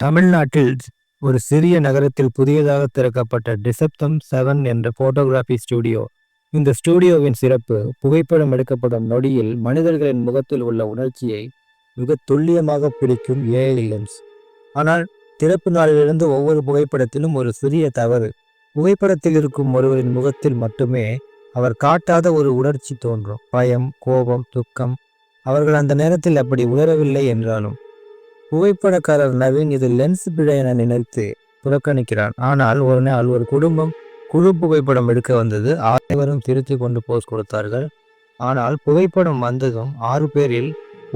தமிழ்நாட்டில் ஒரு சிறிய நகரத்தில் புதியதாக திறக்கப்பட்ட டிசப்தம் செவன் என்ற போட்டோகிராஃபி ஸ்டுடியோ இந்த ஸ்டுடியோவின் சிறப்பு புகைப்படம் எடுக்கப்படும் நொடியில் மனிதர்களின் முகத்தில் உள்ள உணர்ச்சியை மிக துல்லியமாக பிடிக்கும் ஏஐ லென்ஸ் ஆனால் திறப்பு நாளிலிருந்து ஒவ்வொரு புகைப்படத்திலும் ஒரு சிறிய தவறு. புகைப்படத்தில் இருக்கும் ஒருவரின் முகத்தில் மட்டுமே அவர் காட்டாத ஒரு உணர்ச்சி தோன்றும். பயம் கோபம் துக்கம். அவர்கள் அந்த நேரத்தில் அப்படி உணரவில்லை என்றாலும் புகைப்படக்காரர் நவீன் இது லென்ஸ் பிழை என நினைத்து புறக்கணிக்கிறான். ஆனால் ஒரு நாள் ஒரு குடும்பம் குழு புகைப்படம் எடுக்க வந்தது. அனைவரும் திருத்தி கொண்டு போஸ் கொடுத்தார்கள். ஆனால் புகைப்படம் வந்ததும் ஆறு பேரில்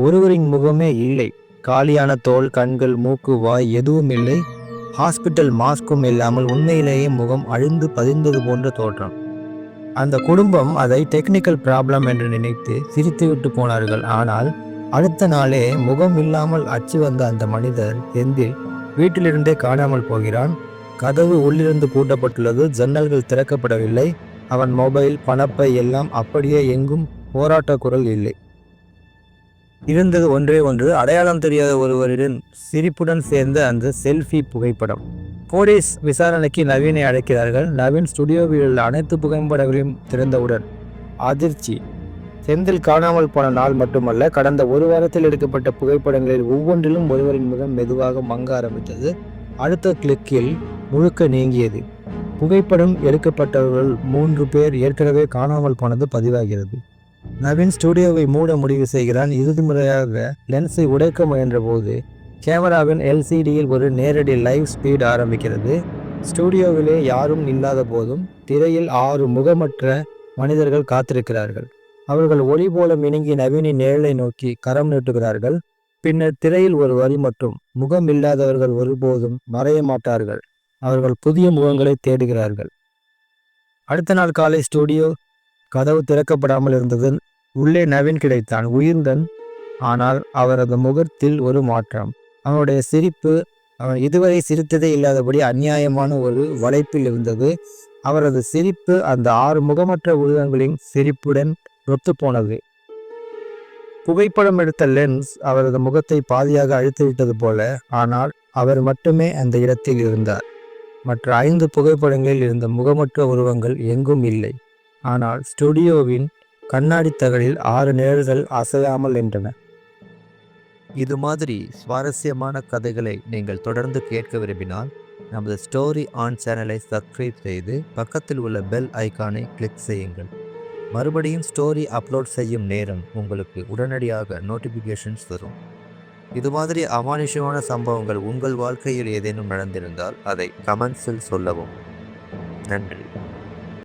ஒருவரின் முகமே இல்லை. காலியான தோல் கண்கள் மூக்கு வாய் எதுவும் இல்லை. ஹாஸ்பிட்டல் மாஸ்க்கும் இல்லாமல் உண்மையிலேயே முகம் அழிந்து பதிந்தது போன்ற தோற்றம். அந்த குடும்பம் அதை டெக்னிக்கல் ப்ராப்ளம் என்று நினைத்து சிரித்துவிட்டு போனார்கள். ஆனால் அடுத்த நாளே முகம் இல்லாமல் அச்சு வந்த அந்த மனிதர் எந்தில் வீட்டிலிருந்தே காணாமல் போகிறான். கதவு உள்ளிருந்து பூட்டப்பட்டுள்ளது. ஜன்னல்கள் திறக்கப்படவில்லை. அவன் மொபைல் பணப்பை எல்லாம் அப்படியே எங்கும் போராட்ட குரல் இல்லை. இருந்தது ஒன்றே ஒன்று. அடையாளம் தெரியாத ஒருவரிடம் சிரிப்புடன் சேர்ந்த அந்த செல்ஃபி புகைப்படம். போலீஸ் விசாரணைக்கு நவீனை அழைக்கிறார்கள். நவீன் ஸ்டுடியோவில் உள்ள அனைத்து புகைப்படங்களையும் திறந்தவுடன் அதிர்ச்சி. செந்தில் காணாமல் போன நாள் மட்டுமல்ல கடந்த ஒரு வாரத்தில் எடுக்கப்பட்ட புகைப்படங்களில் ஒவ்வொன்றிலும் ஒருவரின் முகம் மெதுவாக மங்க ஆரம்பித்தது. அடுத்த கிளிக்கில் முழுக்க நீங்கியது. புகைப்படம் எடுக்கப்பட்டவர்கள் மூன்று பேர் ஏற்கனவே காணாமல் போனது பதிவாகிறது. நவீன் ஸ்டுடியோவை மூட முடிவு செய்கிறான். இறுதி முறையாக லென்ஸை உடைக்க முயன்ற போது கேமராவின் எல்சிடியில் ஒரு நேரடி லைவ் ஸ்பீட் ஆரம்பிக்கிறது. ஸ்டுடியோவிலே யாரும் இல்லாத போதும் திரையில் ஆறு முகமற்ற மனிதர்கள் காத்திருக்கிறார்கள். அவர்கள் ஒளி போல மினுங்கி நவீனின் நிழலை நோக்கி கரம் நீட்டுகிறார்கள். பின்னர் திரையில் ஒரு வரி மட்டும் முகம் இல்லாதவர்கள் ஒருபோதும் மறைய மாட்டார்கள். அவர்கள் புதிய முகங்களை தேடுகிறார்கள். அடுத்த நாள் காலை ஸ்டுடியோ கதவு திறக்கப்படாமல் இருந்தது. உள்ளே நவீன் கிடைத்தான். உயிர்ந்தன் ஆனால் அவரது முகத்தில் ஒரு மாற்றம். அவனுடைய சிரிப்பு அவன் இதுவரை சிரித்ததே இல்லாதபடி அநியாயமான ஒரு வளைப்பில் இருந்தது. அவரது சிரிப்பு அந்த ஆறு முகமற்ற உருவங்களின் சிரிப்புடன் ஒத்துப்போனது புகைப்படம் எடுத்த லென்ஸ் அவரது முகத்தை பாதியாக அழித்துவிட்டது போல ஆனால் அவர் மட்டுமே அந்த இடத்தில் இருந்தார். மற்ற ஐந்து புகைப்படங்களில் இருந்த முகமற்ற உருவங்கள் எங்கும் இல்லை. ஆனால் ஸ்டுடியோவின் கண்ணாடி தகடில் ஆறு நிழல்கள் அசையாமல் நின்றன. இது மாதிரி சுவாரஸ்யமான கதைகளை நீங்கள் தொடர்ந்து கேட்க விரும்பினால் நமது ஸ்டோரி ஆன் சேனலை சப்ஸ்கிரைப் செய்து பக்கத்தில் உள்ள பெல் ஐக்கானை கிளிக் செய்யுங்கள். மறுபடியும் ஸ்டோரி அப்லோட் செய்யும் நேரம் உங்களுக்கு உடனடியாக நோட்டிஃபிகேஷன்ஸ் வரும் இது மாதிரி அமானுஷமான சம்பவங்கள் உங்கள் வாழ்க்கையில் ஏதேனும் நடந்திருந்தால் அதை கமெண்ட்ஸில் சொல்லவும். நன்றி.